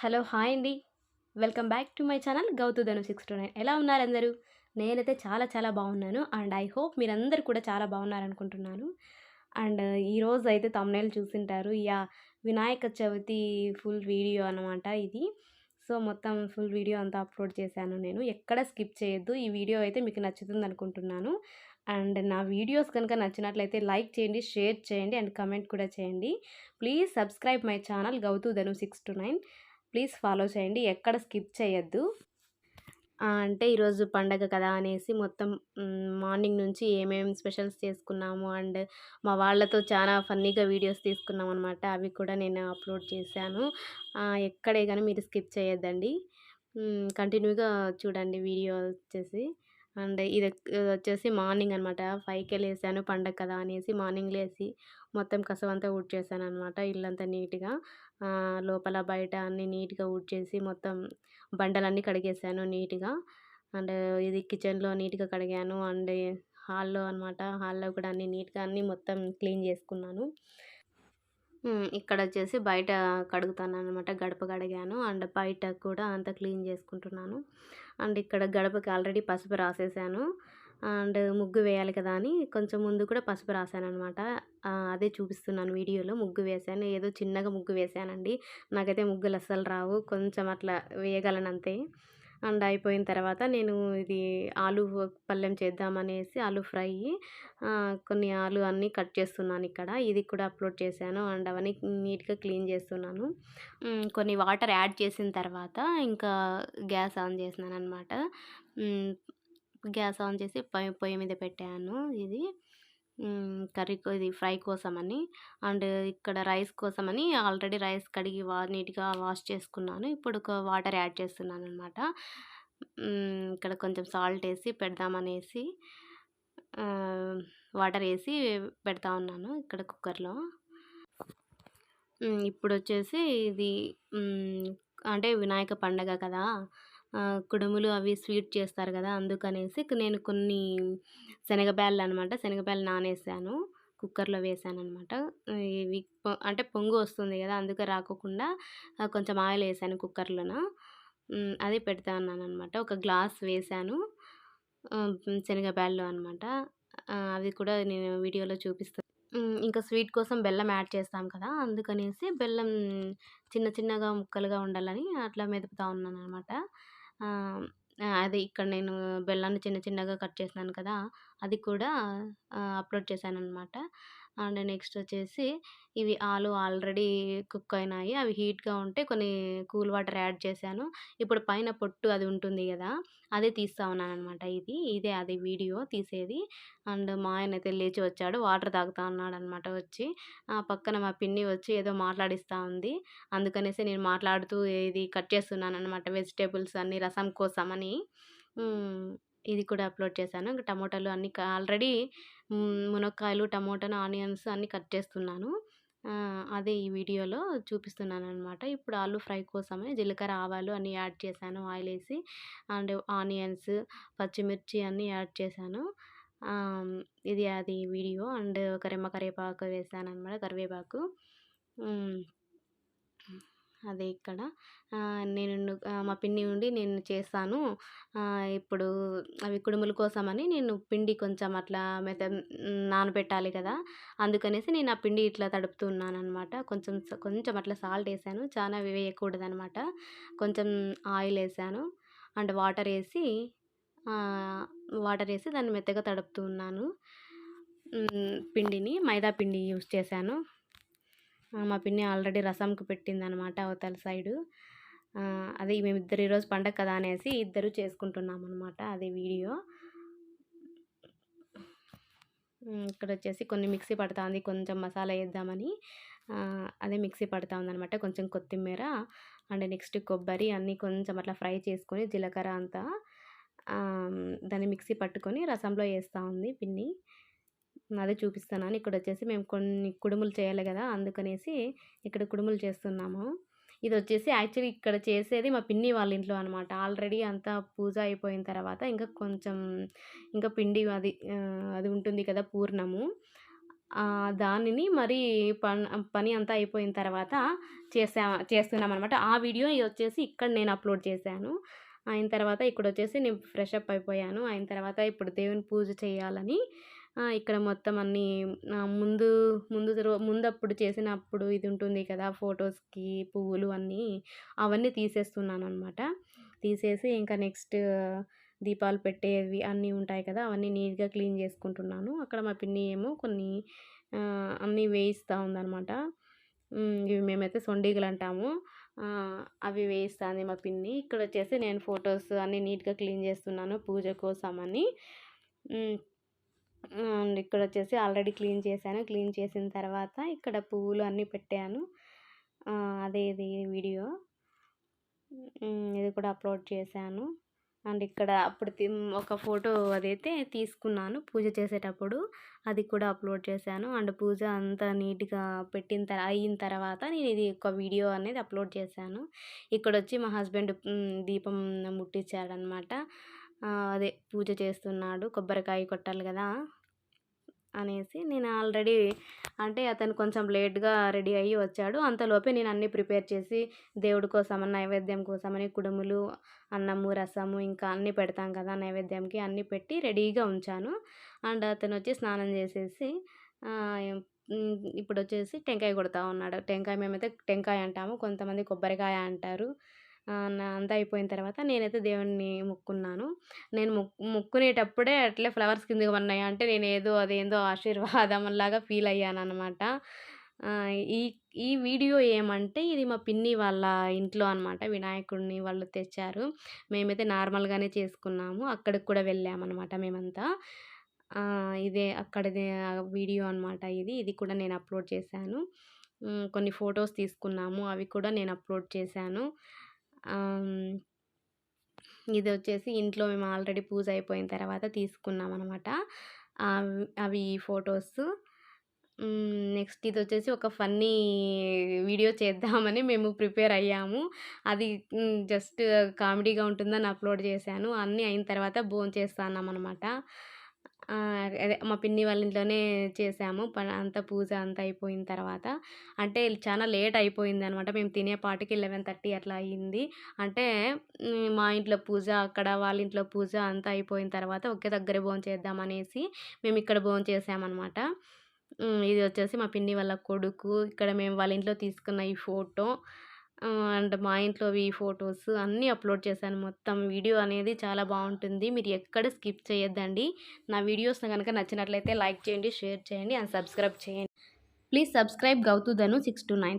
Hello hi అండి. Welcome back to my channel Gouthudhanu six two nine. ఎలా ఉన్నారు అందరూ? నేనైతే చాలా చాలా బాగున్నాను. అండ్ ఐ హోప్ మీరందరూ కూడా చాలా బాగున్నారనుకుంటున్నాను. అండ్ ఈరోజు అయితే తమ్నేలు చూసింటారు. Yeah Vinayaka Chavithi full video అనమాట ఇది. సో మొత్తం ఫుల్ వీడియో అంతా అప్లోడ్ చేశాను నేను. ఎక్కడ స్కిప్ చేయొద్దు. ఈ వీడియో అయితే మీకు నచ్చుతుంది అనుకుంటున్నాను. అండ్ నా వీడియోస్ కనుక నచ్చినట్లయితే లైక్ చేయండి షేర్ చేయండి అండ్ కమెంట్ కూడా చేయండి. Please subscribe my channel Gouthu Dhanu six two nine. Please follow చేయండి ఎక్కడ స్కిప్ చేయొద్దు. అంటే ఈరోజు పండగ కదా అనేసి మొత్తం మార్నింగ్ నుంచి ఏమేమి స్పెషల్స్ చేసుకున్నాము అండ్ మా వాళ్ళతో చాలా ఫన్నీగా వీడియోస్ తీసుకున్నాం అనమాట అవి కూడా నేను అప్లోడ్ చేశాను. ఎక్కడే కానీ మీరు స్కిప్ చేయొద్దండి. కంటిన్యూగా చూడండి వీడియో వచ్చేసి. అండ్ ఇది ఇది వచ్చేసి మార్నింగ్ అనమాట ఫైవ్కి లేసాను పండగ కదా అనేసి మార్నింగ్ లేసి మొత్తం కసవంతా ఊడ్చేసాను అనమాట ఇల్లంతా నీట్గా. లోపల బయట అన్ని నీట్గా ఊడ్చేసి మొత్తం బండలన్నీ కడిగేసాను నీట్గా. అండ్ ఇది కిచెన్లో నీట్గా కడిగాను. అండ్ హాల్లో అనమాట హాల్లో కూడా అన్ని నీట్గా అన్ని మొత్తం క్లీన్ చేసుకున్నాను. ఇక్కడ వచ్చేసి బయట కడుగుతాను అనమాట గడప కడిగాను. అండ్ బయట కూడా అంతా క్లీన్ చేసుకుంటున్నాను. అండ్ ఇక్కడ గడపకి ఆల్రెడీ పసుపు రాసేసాను. అండ్ ముగ్గు వేయాలి కదా అని కొంచెం ముందు కూడా పసుపు రాశాను అనమాట అదే చూపిస్తున్నాను వీడియోలో ముగ్గు వేశాను. ఏదో చిన్నగా ముగ్గు వేశానండి. నాకైతే ముగ్గులు అస్సలు రావు. కొంచెం అట్లా వేయగలను అంతే అండ్ అయిపోయిన తర్వాత నేను ఇది ఆలు పళ్ళెం చేద్దామనేసి ఆలు ఫ్రై కొన్ని ఆలు అన్నీ కట్ చేస్తున్నాను ఇక్కడ. ఇది కూడా అప్లోడ్ చేశాను అండ్ అవన్నీ నీట్గా క్లీన్ చేస్తున్నాను. కొన్ని వాటర్ యాడ్ చేసిన తర్వాత ఇంకా గ్యాస్ ఆన్ చేసినాను అనమాట గ్యాస్ ఆన్ చేసి పొయ్యి పొయ్యి మీద పెట్టాను ఇది. కర్రీ ఇది ఫ్రై కోసమని. అండ్ ఇక్కడ రైస్ కోసమని ఆల్రెడీ రైస్ కడిగి వా నీట్గా వాష్ చేసుకున్నాను. ఇప్పుడు ఒక వాటర్ యాడ్ చేస్తున్నాను అనమాట ఇక్కడ కొంచెం సాల్ట్ వేసి పెడదామనేసి వాటర్ వేసి పెడతా ఉన్నాను ఇక్కడ కుక్కర్లో. ఇప్పుడు వచ్చేసి ఇది అంటే వినాయక పండగ కదా. కుడుములు అవి స్వీట్ చేస్తారు కదా అందుకనేసి నేను కొన్ని శనగబ్యాళ్ళు అనమాట శనగబ్యాళ్ళు నానేసాను. కుక్కర్లో వేసాను అనమాట ఇవి అంటే పొంగు వస్తుంది కదా అందుకే రాకోకుండా కొంచెం ఆయిల్ వేసాను కుక్కర్లోన. అది పెడతా ఉన్నాను అనమాట ఒక గ్లాస్ వేసాను. ఆ, శనగబ్యాళ్ళు అనమాట. అవి కూడా నేను వీడియోలో చూపిస్తాను ఇంకా స్వీట్ కోసం బెల్లం యాడ్ చేస్తాం కదా అందుకనేసి బెల్లం చిన్న చిన్నగా ముక్కలుగా ఉండాలని అట్లా మెదుపుతా ఉన్నాను అనమాట అది ఇక్కడ నేను బెల్లాన్ని చిన్న చిన్నగా కట్ చేసినాను కదా అది కూడా అప్లోడ్ చేశాను అనమాట అండ్ నెక్స్ట్ వచ్చేసి ఇవి ఆలు ఆల్రెడీ కుక్ అయినాయి. అవి హీట్గా ఉంటే కొన్ని కూల్ వాటర్ యాడ్ చేశాను. ఇప్పుడు పైన పొట్టు అది ఉంటుంది కదా అదే తీస్తా ఉన్నాను అనమాట ఇది. ఇదే అది వీడియో తీసేది. అండ్ మా ఆయన అయితే లేచి వచ్చాడు వాటర్ తాగుతా ఉన్నాడు అనమాట వచ్చి. ఆ పక్కన మా పిన్ని వచ్చి ఏదో మాట్లాడిస్తూ ఉంది. అందుకనేసి నేను మాట్లాడుతూ ఇది కట్ చేస్తున్నాను అనమాట వెజిటేబుల్స్ అన్ని రసం కోసమని. ఇది కూడా అప్లోడ్ చేశాను. ఇంకా టమోటాలు అన్ని ఆల్రెడీ మునక్కాయలు టమోటాను ఆనియన్స్ అన్నీ కట్ చేస్తున్నాను. అదే ఈ వీడియోలో చూపిస్తున్నాను అనమాట ఇప్పుడు ఆలు ఫ్రై కోసమే జీలకర్ర ఆవాలు అన్నీ యాడ్ చేశాను. ఆయిల్ వేసి అండ్ ఆనియన్స్ పచ్చిమిర్చి అన్నీ యాడ్ చేశాను. ఇది అది వీడియో. అండ్ ఒక కరివేపాకు వేసాను అనమాట కరివేపాకు అదే ఇక్కడ. నేను మా పిన్ని ఉండి నేను చేస్తాను. ఇప్పుడు అవి కుడుముల కోసమని నేను పిండి కొంచెం అట్లా మెత నానబెట్టాలి కదా. అందుకనేసి నేను ఆ పిండి ఇట్లా తడుపుతున్నాను అనమాట కొంచెం కొంచెం అట్లా సాల్ట్ వేసాను. చాలా వేయకూడదు అనమాట కొంచెం ఆయిల్ వేసాను. అండ్ వాటర్ వేసి వాటర్ వేసి దాన్ని మెత్తగా తడుపుతూ ఉన్నాను పిండిని మైదా పిండి యూస్ చేశాను. మా పిన్ని ఆల్రెడీ రసంకి పెట్టిందనమాట అవతల సైడు. అదే మేము ఈరోజు పండగ కదా అనేసి ఇద్దరు చేసుకుంటున్నాం అనమాట అదే వీడియో. ఇక్కడ వచ్చేసి కొన్ని మిక్సీ పడుతుంది కొంచెం మసాలా వేద్దామని. అదే మిక్సీ పడుతూ ఉందనమాట కొంచెం కొత్తిమీర అండ్ నెక్స్ట్ కొబ్బరి అన్నీ కొంచెం అట్లా ఫ్రై చేసుకొని జీలకర్ర అంతా దాన్ని మిక్సీ పట్టుకొని రసంలో వేస్తూ ఉంది పిన్ని. అదే చూపిస్తున్నాను ఇక్కడ వచ్చేసి మేము కొన్ని కుడుములు చేయాలి కదా అందుకనేసి ఇక్కడ కుడుములు చేస్తున్నాము ఇది వచ్చేసి యాక్చువల్లీ ఇక్కడ చేసేది మా పిన్ని వాళ్ళ ఇంట్లో అనమాట ఆల్రెడీ అంతా పూజ అయిపోయిన తర్వాత ఇంకా కొంచెం ఇంకా పిండి అది అది ఉంటుంది కదా పూర్ణము దానిని మరి పని అంతా అయిపోయిన తర్వాత చేసా చేస్తున్నామనమాట. ఆ వీడియో ఇది వచ్చేసి ఇక్కడ నేను అప్‌లోడ్ చేశాను. అయిన తర్వాత ఇక్కడ వచ్చేసి నేను ఫ్రెష్ అప్ అయిపోయాను. అయిన తర్వాత ఇప్పుడు దేవుని పూజ చేయాలని ఇక్కడ మొత్తం అన్నీ ముందు ముందు ముందప్పుడు చేసినప్పుడు ఇది ఉంటుంది కదా! ఫొటోస్కి పువ్వులు అన్నీ, అవన్నీ తీసేస్తున్నాను అనమాట తీసేసి ఇంకా నెక్స్ట్ దీపాలు పెట్టేవి అన్నీ ఉంటాయి కదా! అవన్నీ నీట్‌గా క్లీన్ చేసుకుంటున్నాను. అక్కడ మా పిన్ని ఏమో కొన్ని అన్నీ వేయిస్తూ ఉందనమాట. ఇవి మేమైతే సొండీగలు అంటాము అవి వేయిస్తుంది మా పిన్ని. ఇక్కడ వచ్చేసి నేను ఫోటోస్ అన్నీ నీట్‌గా క్లీన్ చేస్తున్నాను పూజ కోసం అని అండ్ ఇక్కడ వచ్చేసి ఆల్రెడీ క్లీన్ చేశాను. క్లీన్ చేసిన తర్వాత ఇక్కడ పువ్వులు అన్నీ పెట్టాను. అదే ఇది వీడియో. ఇది కూడా అప్‌లోడ్ చేశాను. అండ్ ఇక్కడ అప్పుడు ఒక ఫోటో అదైతే తీసుకున్నాను పూజ చేసేటప్పుడు. అది కూడా అప్‌లోడ్ చేశాను. అండ్ పూజ అంతా నీట్‌గా పెట్టిన త అయిన తర్వాత నేను ఇది ఒక వీడియో అనేది అప్‌లోడ్ చేశాను. ఇక్కడ వచ్చి మా హస్బెండ్ దీపం ముట్టించాడనమాట అదే పూజ చేస్తున్నాడు. కొబ్బరికాయ కొట్టాలి కదా అనేసి నేను ఆల్రెడీ అంటే అతను కొంచెం లేట్‌గా రెడీ అయ్యి వచ్చాడు. అంతలోపే నేను అన్నీ ప్రిపేర్ చేసి దేవుడి కోసమని, నైవేద్యం కోసమని కుడుములు, అన్నము, రసము ఇంకా అన్నీ పెడతాం కదా! నైవేద్యంకి అన్నీ పెట్టి రెడీగా ఉంచాను. అండ్ అతను వచ్చి స్నానం చేసేసి ఇప్పుడు వచ్చేసి టెంకాయ కొడతా ఉన్నాడు. టెంకాయ మేమైతే టెంకాయ అంటాము. కొంతమంది కొబ్బరికాయ అంటారు. నా అంతా అయిపోయిన తర్వాత నేనైతే దేవుణ్ణి మొక్కున్నాను. నేను మొక్కు మొక్కునేటప్పుడే అట్లే ఫ్లవర్స్ కిందకి పడినాయి. అంటే నేనేదో అదేందో ఆశీర్వాదంలాగా ఫీల్ అయ్యాను అనమాట ఈ ఈ వీడియో ఏమంటే ఇది మా పిన్ని వాళ్ళ ఇంట్లో అనమాట. వినాయకుడిని వాళ్ళు తెచ్చారు. మేమైతే నార్మల్‌గానే చేసుకున్నాము. అక్కడికి కూడా వెళ్ళామన్నమాట మేమంతా. ఇదే అక్కడిదే వీడియో అనమాట ఇది. ఇది కూడా నేను అప్‌లోడ్ చేశాను. కొన్ని ఫొటోస్ తీసుకున్నాము. అవి కూడా నేను అప్‌లోడ్ చేశాను. ఇది వచ్చేసి ఇంట్లో మేము ఆల్రెడీ పూజ అయిపోయిన తర్వాత తీసుకున్నామనమాట. అనమాట అవి ఈ ఫొటోస్ నెక్స్ట్ ఇదొచ్చేసి ఒక ఫన్నీ వీడియో చేద్దామని మేము ప్రిపేర్ అయ్యాము. అది జస్ట్ కామెడీగా ఉంటుందని అప్‌లోడ్ చేశాను. అన్నీ అయిన తర్వాత భోంచేస్తన్నామనమాట. ఆహ్, అదే మా పిన్ని వాళ్ళ ఇంట్లోనే చేసాము ప అంతా పూజ అంతా అయిపోయిన తర్వాత. అంటే చాలా లేట్ అయిపోయింది అనమాట మేము తినేపాటికి 11:30 అట్లా అయింది. అంటే మా ఇంట్లో పూజ, అక్కడ వాళ్ళ ఇంట్లో పూజ అంతా అయిపోయిన తర్వాత ఒకే దగ్గర చేద్దామనేసి అనేసి ఇక్కడ భోంచేసామనమాట. చేసామన్నమాట ఇది వచ్చేసి మా పిన్ని వాళ్ళ కొడుకు. ఇక్కడ మేము వాళ్ళ ఇంట్లో తీసుకున్న ఈ ఫోటో. అండ్ మా ఇంట్లోవి ఫోటోస్ అన్నీ అప్‌లోడ్ చేశాను మొత్తం. వీడియో అనేది చాలా బాగుంటుంది మీరు ఎక్కడ స్కిప్ చేయొద్దండి. నా వీడియోస్ కనుక నచ్చినట్లయితే లైక్ చేయండి, షేర్ చేయండి అండ్ సబ్స్క్రైబ్ చేయండి. Please subscribe Gouthu Dhanu 629.